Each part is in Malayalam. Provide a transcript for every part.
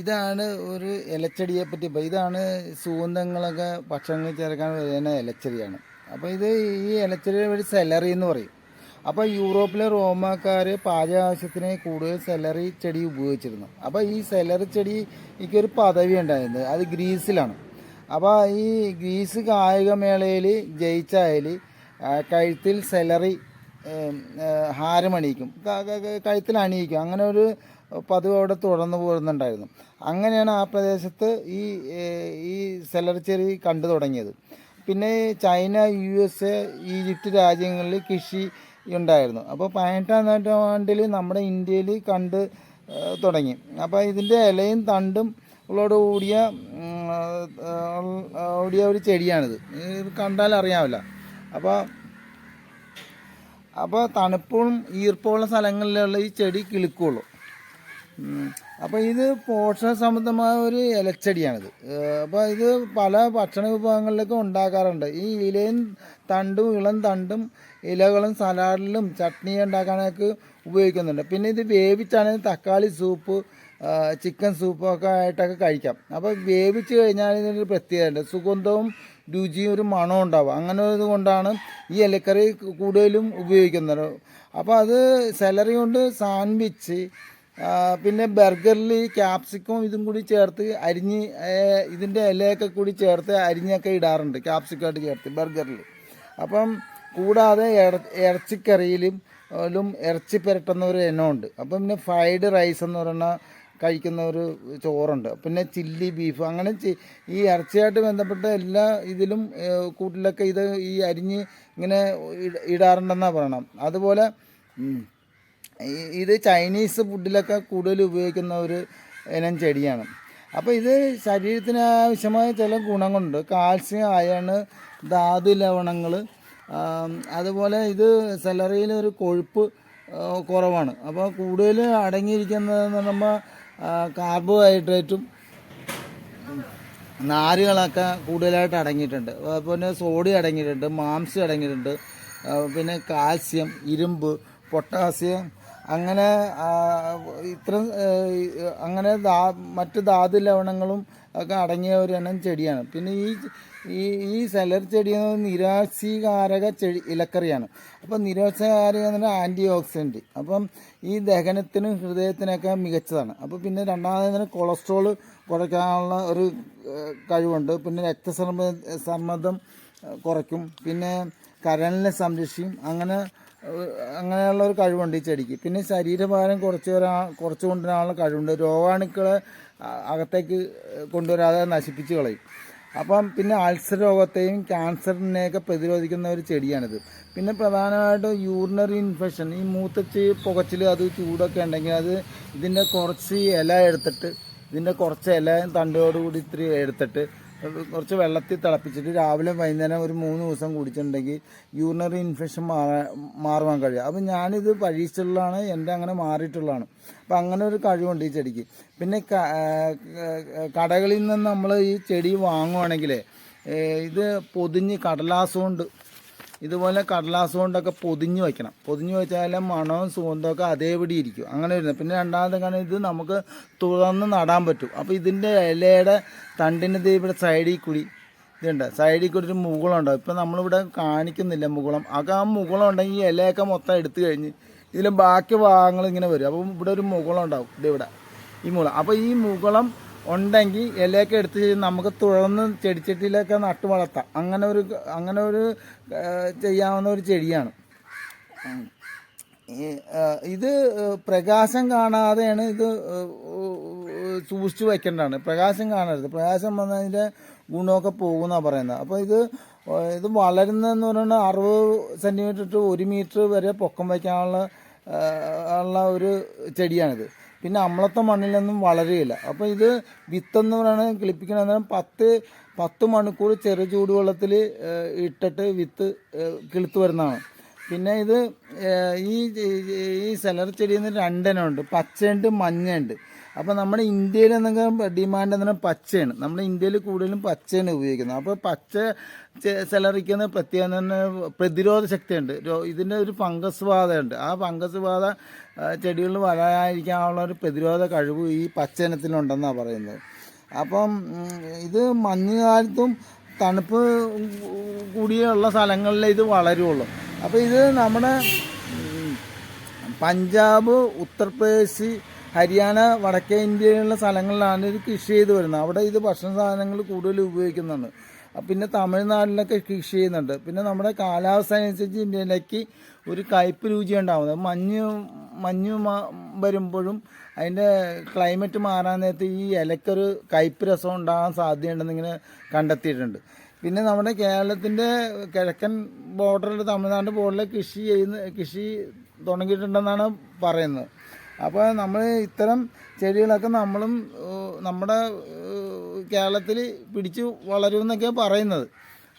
ഇതാണ് ഒരു ഇലച്ചെടിയെ പറ്റി ഇതാണ് സുഗന്ധങ്ങളൊക്കെ ഭക്ഷണങ്ങൾ ചേർക്കാൻ വരുന്ന ഇലച്ചെടിയാണ് അപ്പോൾ ഇത് ഈ ഇലച്ചെടിയുടെ ഒരു സെലറി എന്ന് പറയും. അപ്പോൾ യൂറോപ്പിലെ റോമാക്കാർ പാചക ആവശ്യത്തിന് കൂടുതൽ സെലറി ചെടി ഉപയോഗിച്ചിരുന്നു. അപ്പോൾ ഈ സെലറി ചെടിക്ക് ഒരു പദവി ഉണ്ടായിരുന്നു. അത് ഗ്രീസിലാണ്. അപ്പോൾ ഈ ഗ്രീസ് കായികമേളയിൽ ജയിച്ചാൽ കഴുത്തിൽ സെലറി ഹാരമണിയിക്കും കഴുത്തിൽ അണിയിക്കും. അങ്ങനെ ഒരു പതിവ് അവിടെ തുടർന്ന് പോരുന്നുണ്ടായിരുന്നു. അങ്ങനെയാണ് ആ പ്രദേശത്ത് ഈ ഈ സെലറിച്ചെറി കണ്ടു തുടങ്ങിയത്. പിന്നെ China U S A Egypt രാജ്യങ്ങളിൽ കൃഷി ഉണ്ടായിരുന്നു. അപ്പോൾ പതിനെട്ടാം നൂറ്റാണ്ടിൽ നമ്മുടെ ഇന്ത്യയിൽ കണ്ട് തുടങ്ങി. അപ്പോൾ ഇതിന്റെ ഇലയും തണ്ടും ഉള്ളോട് കൂടിയ കൂടിയ ഒരു ചെടിയാണിത്. കണ്ടാൽ അറിയാവില്ല. അപ്പോൾ അപ്പോൾ തണുപ്പും ഈർപ്പമുള്ള സ്ഥലങ്ങളിലുള്ള ഈ ചെടി കിളുക്കുള്ളൂ. അപ്പോൾ ഇത് പോഷക സംബന്ധമായ ഒരു ഇലച്ചെടിയാണിത് അപ്പോൾ ഇത് പല ഭക്ഷണ വിഭവങ്ങളിലേക്കും ഉണ്ടാക്കാറുണ്ട്. ഈ ഇലയും തണ്ടും ഇളം തണ്ടും ഇലകളും സലാഡിലും ചട്നി ഉണ്ടാക്കാനൊക്കെ ഉപയോഗിക്കുന്നുണ്ട്. പിന്നെ ഇത് വേവിച്ചാണെങ്കിൽ തക്കാളി സൂപ്പ് ചിക്കൻ സൂപ്പൊക്കെ ആയിട്ടൊക്കെ കഴിക്കാം. അപ്പോൾ വേവിച്ച് കഴിഞ്ഞാൽ ഇതിനൊരു പ്രത്യേകതയുണ്ട്. സുഗന്ധവും രുചിയും ഒരു മണവും ഉണ്ടാവും. അങ്ങനെ ഇതുകൊണ്ടാണ് ഇത് കൊണ്ടാണ് ഈ ഇലക്കറി കൂടുതലും ഉപയോഗിക്കുന്നത്. അപ്പോൾ അത് സെലറി കൊണ്ട് സാൻഡ്വിച്ച് ആ, പിന്നെ ബർഗറിൽ ക്യാപ്സിക്കും ഇതും കൂടി ചേർത്ത് അരിഞ്ഞ് ഇതിന്റെ ഇലയൊക്കെ കൂടി ചേർത്ത് അരിഞ്ഞൊക്കെ ഇടാറുണ്ട് ക്യാപ്സിക്കമായിട്ട് ചേർത്ത് ബർഗറിൽ അപ്പം കൂടാതെ ഇറ- ഇറച്ചിക്കറിയിലും ഇറച്ചി പുരട്ടുന്ന ഒരു ഉണ്ട്. അപ്പം പിന്നെ ഫ്രൈഡ് റൈസ് എന്ന് പറയുന്ന കഴിക്കുന്ന ഒരു ചോറുണ്ട്. പിന്നെ ചില്ലി ബീഫ് അങ്ങനെ ഈ ഇറച്ചിയായിട്ട് ബന്ധപ്പെട്ട എല്ലാ ഇതിലും കൂട്ടിലൊക്കെ ഇത് ഈ അരിഞ്ഞ് ഇങ്ങനെ ഇട- ഇടാറുണ്ടെന്നാണ് പറയണം. അതുപോലെ ഇത് ചൈനീസ് ഫുഡിലൊക്കെ കൂടുതൽ ഉപയോഗിക്കുന്ന ഒരു ഇനം ചെടിയാണ്. അപ്പോൾ ഇത് ശരീരത്തിന് ആവശ്യമായ ചില ഗുണങ്ങളുണ്ട്. കാൽസ്യം അയണ് ധാതു ലവണങ്ങൾ അതുപോലെ ഇത് സെലറിയിൽ ഒരു കൊഴുപ്പ് കുറവാണ്. അപ്പോൾ കൂടുതൽ അടങ്ങിയിരിക്കുന്നതെന്ന് പറയുമ്പോൾ കാർബോഹൈഡ്രേറ്റും നാരുകളൊക്കെ കൂടുതലായിട്ട് അടങ്ങിയിട്ടുണ്ട്. പിന്നെ സോഡിയം അടങ്ങിയിട്ടുണ്ട് മാംസം അടങ്ങിയിട്ടുണ്ട്. പിന്നെ കാൽസ്യം ഇരുമ്പ് പൊട്ടാസ്യം അങ്ങനെ ഈ, അങ്ങനെ ധാ മറ്റ് ധാതു ലവണങ്ങളും ഒക്കെ അടങ്ങിയ ഒരു ഇനം ചെടിയാണ്. പിന്നെ ഈ ഈ ഈ സെലർ ചെടി എന്ന് നിരാശീകാരക ചെടി ഇലക്കറിയാണ്. അപ്പം നിരാശകാരക എന്ന് പറഞ്ഞാൽ ആന്റി ഓക്സിഡന്റ് അപ്പം ഈ ദഹനത്തിനും ഹൃദയത്തിനൊക്കെ മികച്ചതാണ്. അപ്പോൾ പിന്നെ രണ്ടാമത് കൊളസ്ട്രോൾ കുറയ്ക്കാനുള്ള ഒരു കഴിവുണ്ട്. പിന്നെ രക്തസമ്മ സമ്മർദ്ദം കുറയ്ക്കും. പിന്നെ കരളിനെ സംരക്ഷിക്കും. അങ്ങനെ അങ്ങനെയുള്ള ഒരു കഴിവുണ്ട് ഈ ചെടിക്ക്. പിന്നെ ശരീരഭാരം കുറച്ച് വരാ കുറച്ച് കൊണ്ടുവരാനുള്ള കഴിവുണ്ട്. രോഗാണുക്കളെ അകത്തേക്ക് കൊണ്ടുവരാതെ നശിപ്പിച്ച് കളയും. അപ്പം പിന്നെ അൾസർ രോഗത്തെയും ക്യാൻസറിനെയൊക്കെ പ്രതിരോധിക്കുന്ന ഒരു ചെടിയാണിത്. പിന്നെ പ്രധാനമായിട്ടും യൂറിനറി ഇൻഫെക്ഷൻ ഈ മൂത്തച്ച് പുകച്ചിൽ അത് ചൂടൊക്കെ ഉണ്ടെങ്കിൽ അത് ഇതിന്റെ കുറച്ച് ഇല എടുത്തിട്ട് ഇതിന്റെ കുറച്ച് ഇലയും തണ്ടോട് കൂടി ഇത്തിരി എടുത്തിട്ട് കുറച്ച് വെള്ളത്തിൽ തിളപ്പിച്ചിട്ട് രാവിലെ വൈകുന്നേരം ഒരു മൂന്ന് ദിവസം കുടിച്ചിട്ടുണ്ടെങ്കിൽ യൂറിനറി ഇൻഫെക്ഷൻ മാറാൻ മാറുവാൻ കഴിയും. അപ്പം ഞാനിത് പരീക്ഷിച്ചിട്ടുള്ളതാണ് എന്റെ അങ്ങനെ മാറിയിട്ടുള്ളതാണ്. അപ്പം അങ്ങനെ ഒരു കഴിവുണ്ട് ഈ ചെടിക്ക്. പിന്നെ കടകളിൽ നിന്ന് നമ്മൾ ഈ ചെടി വാങ്ങുവാണെങ്കിൽ ഇത് പൊതിഞ്ഞ് കടലാസ് കൊണ്ട് ഇതുപോലെ കടലാസ് കൊണ്ടൊക്കെ പൊതിഞ്ഞ് വയ്ക്കണം പൊതിഞ്ഞ് വെച്ചാൽ മണവും സുഗന്ധമൊക്കെ അതേപടി ഇരിക്കും. അങ്ങനെ വരുന്നത്. പിന്നെ രണ്ടാമത്തെ കാരണം ഇത് നമുക്ക് തുറന്ന് നടാൻ പറ്റും. അപ്പോൾ ഇതിന്റെ ഇലയുടെ തണ്ടിന്റെ ഇവിടെ സൈഡിൽ കൂടി ഇതുണ്ട്. സൈഡിൽ കൂടി ഒരു മുകുളമുണ്ടാവും ഇപ്പം നമ്മളിവിടെ കാണിക്കുന്നില്ല മുകുളം. അതൊക്കെ ആ മുകുളം ഉണ്ടെങ്കിൽ ഇലയൊക്കെ മൊത്തം എടുത്തു കഴിഞ്ഞ് ഇതിൽ ബാക്കി ഭാഗങ്ങൾ ഇങ്ങനെ വരും. അപ്പം ഇവിടെ ഒരു മുകുളം ഉണ്ടാവും. ഇതിവിടെ ഈ മുകുളം. അപ്പോൾ ഈ മുകുളം ഉണ്ടെങ്കിൽ ഇലയൊക്കെ എടുത്ത് നമുക്ക് തുഴന്ന് ചെടിച്ചട്ടിയിലൊക്കെ നട്ടു വളർത്താം. അങ്ങനെ ഒരു അങ്ങനെ ഒരു ചെയ്യാവുന്ന ഒരു ചെടിയാണ്. ഇത് പ്രകാശം കാണാതെയാണ് ഇത് സൂക്ഷിച്ചു വയ്ക്കേണ്ടതാണ് പ്രകാശം കാണരുത്. പ്രകാശം വന്നതിന്റെ ഗുണമൊക്കെ പോകുമെന്നാണ് പറയുന്നത്. അപ്പോൾ ഇത് ഇത് വളരുന്നതെന്ന് പറയുന്നത് അറുപത് സെന്റിമീറ്റർ ടു ഒരു മീറ്റർ വരെ പൊക്കം വയ്ക്കാനുള്ള ഉള്ള ഒരു ചെടിയാണിത്. പിന്നെ അമ്ലത്തെ മണ്ണിലൊന്നും വളരുകയില്ല. അപ്പോൾ ഇത് വിത്തെന്ന് പറയുന്നത് കിളിപ്പിക്കണമെന്ന് അന്നേരം പത്ത് പത്ത് മണിക്കൂർ ചെറു ചൂടുവെള്ളത്തിൽ ഇട്ടിട്ട് വിത്ത് കിളുത്ത് വരുന്നതാണ്. പിന്നെ ഇത് ഈ ഈ സെലർ ചെടിയിൽ നിന്ന് രണ്ടെണ്ണം ഉണ്ട് പച്ചയുണ്ട് മഞ്ഞയുണ്ട്. അപ്പോൾ നമ്മുടെ ഇന്ത്യയിൽ എന്തെങ്കിലും ഡിമാൻഡ് എന്ന് പറഞ്ഞാൽ പച്ചയാണ്. നമ്മുടെ ഇന്ത്യയിൽ കൂടുതലും പച്ചയാണ് ഉപയോഗിക്കുന്നത്. അപ്പോൾ പച്ച സെലറിക്ക് സെലറിക്കുന്ന പ്രത്യേകം തന്നെ പ്രതിരോധ ശക്തിയുണ്ട്. ഇതിന്റെ ഒരു ഫംഗസ് ബാധയുണ്ട്. ആ ഫംഗസ് ബാധ ചെടികളിൽ വളരാതിരിക്കാനുള്ള ഒരു പ്രതിരോധ കഴിവ് ഈ പച്ചനത്തിലുണ്ടെന്നാണ് പറയുന്നത്. അപ്പം ഇത് മഞ്ഞുകാലത്തും തണുപ്പ് കൂടിയുള്ള സ്ഥലങ്ങളിലേ ഇത് വളരുള്ളൂ. അപ്പോൾ ഇത് നമ്മുടെ പഞ്ചാബ് ഉത്തർപ്രദേശ് ഹരിയാന വടക്കേ ഇന്ത്യയിലുള്ള സ്ഥലങ്ങളിലാണ് ഇത് കൃഷി ചെയ്ത് വരുന്നത്. അവിടെ ഇത് ഭക്ഷണ സാധനങ്ങൾ കൂടുതൽ ഉപയോഗിക്കുന്നുണ്ട്. പിന്നെ തമിഴ്നാട്ടിലൊക്കെ കൃഷി ചെയ്യുന്നുണ്ട്. പിന്നെ നമ്മുടെ കാലാവസ്ഥ അനുസരിച്ച് ഇന്ത്യയിലേക്ക് ഒരു കയ്പ് രുചി ഉണ്ടാവുന്നത്. മഞ്ഞ് മഞ്ഞ് വരുമ്പോഴും അതിന്റെ ക്ലൈമറ്റ് മാറാൻ നേരത്ത് ഈ ഇലക്കൊരു കയ്പ് രസം ഉണ്ടാകാൻ സാധ്യതയുണ്ടെന്നിങ്ങനെ കണ്ടെത്തിയിട്ടുണ്ട്. പിന്നെ നമ്മുടെ കേരളത്തിന്റെ കിഴക്കൻ ബോർഡറിൽ തമിഴ്നാട് ബോർഡറിൽ കൃഷി ചെയ്യുന്ന കൃഷി തുടങ്ങിയിട്ടുണ്ടെന്നാണ് പറയുന്നത്. അപ്പോൾ നമ്മൾ ഇത്തരം ചെടികളൊക്കെ നമ്മളും നമ്മുടെ കേരളത്തിൽ പിടിച്ച് വളരുമെന്നൊക്കെയാണ് പറയുന്നത്.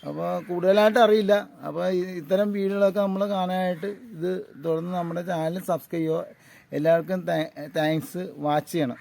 അപ്പോൾ കൂടുതലായിട്ട് അറിയില്ല. അപ്പോൾ ഇത്തരം വീടുകളൊക്കെ നമ്മൾ കാണാനായിട്ട് ഇത് തുടർന്ന് നമ്മുടെ ചാനൽ സബ്സ്ക്രൈബ് ചെയ്യുക. എല്ലാവർക്കും താങ്ക്സ് വാച്ച് ചെയ്യണം.